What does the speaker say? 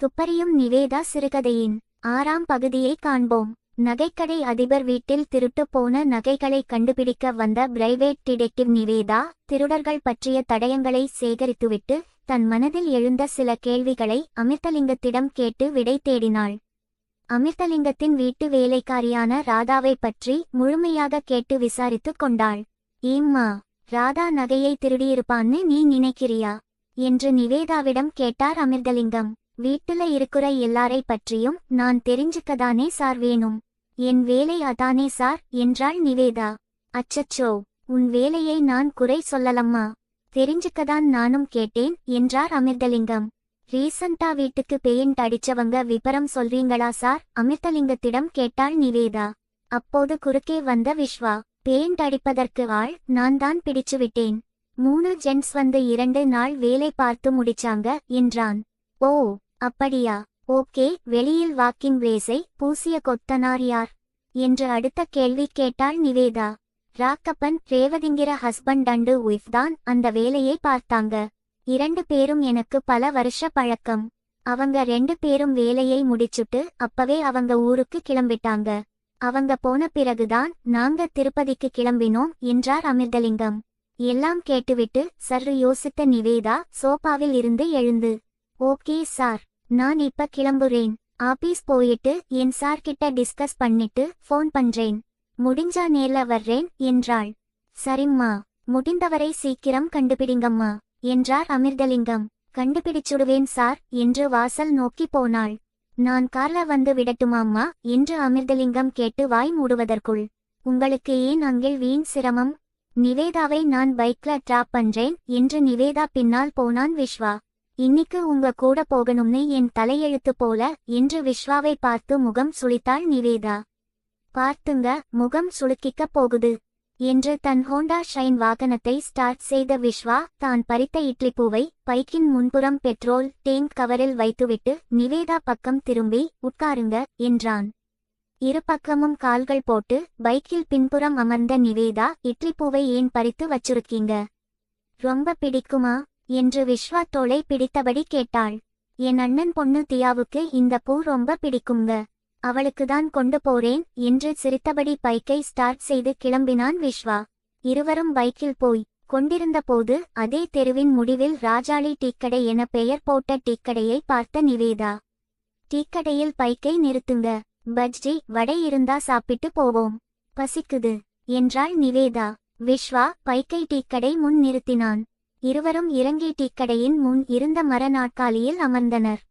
துப்பறியும் நிவேதா சிறுகதையின் ஆறாம் பகுதியை காண்போம். நகைக்கடை அதிபர் வீட்டில் திருட்டு போன நகைகளை கண்டுபிடிக்க வந்த பிரைவேட் டிடெக்டிவ் நிவேதா திருடர்கள் பற்றிய தடயங்களை சேகரித்துவிட்டு தன் மனதில் எழுந்த சில கேள்விகளை அமிர்தலிங்கத்திடம் கேட்டு விடை தேடினாள். அமிர்தலிங்கத்தின் வீட்டு வேலைக்காரியான ராதாவை பற்றி முழுமையாக கேட்டு விசாரித்துக் கொண்டாள். ஏம்மா ராதா நகையை திருடியிருப்பான்னு நீ நினைக்கிறியா? என்று நிவேதாவிடம் கேட்டார் அமிர்தலிங்கம். வீட்டுல இருக்கிற எல்லாரை பற்றியும் நான் தெரிஞ்சுக்கதானே சார் வேணும். என் வேலை அதானே சார் என்றாள் நிவேதா. அச்சச்சோ உன் வேலையை நான் குறை சொல்லலம்மா. தெரிஞ்சுக்கதான் நானும் கேட்டேன் என்றார் அமிர்தலிங்கம். ரீசண்டா வீட்டுக்கு பெயிண்ட் அடிச்சவங்க விபரம் சொல்றீங்களா சார் அமிர்தலிங்கத்திடம் கேட்டாள் நிவேதா. அப்போது குறுக்கே வந்த விஸ்வா பெயிண்ட் அடிப்பதற்கு ஆள் நான் தான் பிடிச்சு விட்டேன். மூணு ஜென்ஸ் வந்து இரண்டு நாள் வேலை பார்த்து முடிச்சாங்க என்றான். ஓ அப்படியா? ஓகே வெளியில் வாக்கிங் பிளேஸை பூசிய கொத்தனார் யார்? என்று அடுத்த கேள்வி கேட்டாள் நிவேதா. ராக்கப்பன் ரேவதிங்கிற ஹஸ்பண்ட் அண்டு ஒய்ஃப் தான் அந்த வேலையை பார்த்தாங்க. இரண்டு பேரும் எனக்கு பல வருஷ பழக்கம். அவங்க ரெண்டு பேரும் வேலையை முடிச்சுட்டு அப்பவே அவங்க ஊருக்கு கிளம்பிட்டாங்க. அவங்க போன பிறகுதான் நாங்க திருப்பதிக்கு கிளம்பினோம் என்றார் அமிர்தலிங்கம். எல்லாம் கேட்டுவிட்டு சர் யோசித்த நிவேதா சோபாவில் இருந்து எழுந்து ஓகே சார். நான் இப்ப கிளம்புறேன். ஆபீஸ் போயிட்டு என் சார் கிட்ட டிஸ்கஸ் பண்ணிட்டு ஃபோன் பண்றேன். முடிஞ்சா நேர்ல வர்றேன் என்றாள். சரிம்மா முடிந்தவரை சீக்கிரம் கண்டுபிடிங்கம்மா என்றார் அமிர்தலிங்கம். கண்டுபிடிச்சுடுவேன் சார் என்று வாசல் நோக்கி போனாள். நான் கார்ல வந்து விடட்டுமாம்மா என்று அமிர்தலிங்கம் கேட்டு வாய் மூடுவதற்குள். உங்களுக்கு ஏன் அங்கே வீண் சிரமம்? நிவேதாவை நான் பைக்ல டிராப் பண்றேன் என்று நிவேதா பின்னால் போனான் விஸ்வா இன்னிக்கு உங்க கூட போகணும்னு என் தலையெழுத்து போல என்று விஸ்வாவை பார்த்து முகம் சுளித்தாள் நிவேதா. பார்த்துங்க முகம் சுளுக்கிக்க போகுது என்று தன் ஹோண்டா ஷைன் வாகனத்தை ஸ்டார்ட் செய்த விஸ்வா தான் பறித்த இட்லி பூவை பைக்கின் முன்புறம் பெட்ரோல் டேங்க் கவரில் வைத்துவிட்டு நிவேதா பக்கம் திரும்பி உட்காருங்க என்றான். இரு பக்கமும் கால்கள் போட்டு பைக்கில் பின்புறம் அமர்ந்த நிவேதா இட்லி பூவை ஏன் பறித்து வச்சிருக்கீங்க? ரொம்ப பிடிக்குமா? என்று விஸ்வா தோளை பிடித்தபடி கேட்டாள். என் அண்ணன் பொண்ணு தியாவுக்கு இந்த பூ ரொம்ப பிடிக்குங்க. அவளுக்குதான் கொண்டு போறேன் என்று சிரித்தபடி பைக்கை ஸ்டார்ட் செய்து கிளம்பினான் விஸ்வா இருவரும் பைக்கில் போய் கொண்டிருந்தபோது அதே தெருவின் முடிவில் ராஜாளி டீக்கடை என பெயர் போட்ட டீக்கடையை பார்த்த நிவேதா. டீக்கடையில் பைக்கை நிறுத்துங்க. பஜ்ஜி வடை இருந்தா சாப்பிட்டு போவோம். பசிக்குது என்றாள் நிவேதா. விஸ்வா பைக்கை டீக்கடை முன் நிறுத்தினான். இருவரும் இறங்கி டீக்கடையின் முன் இருந்த மர நாற்காலியில் அமர்ந்தனர்.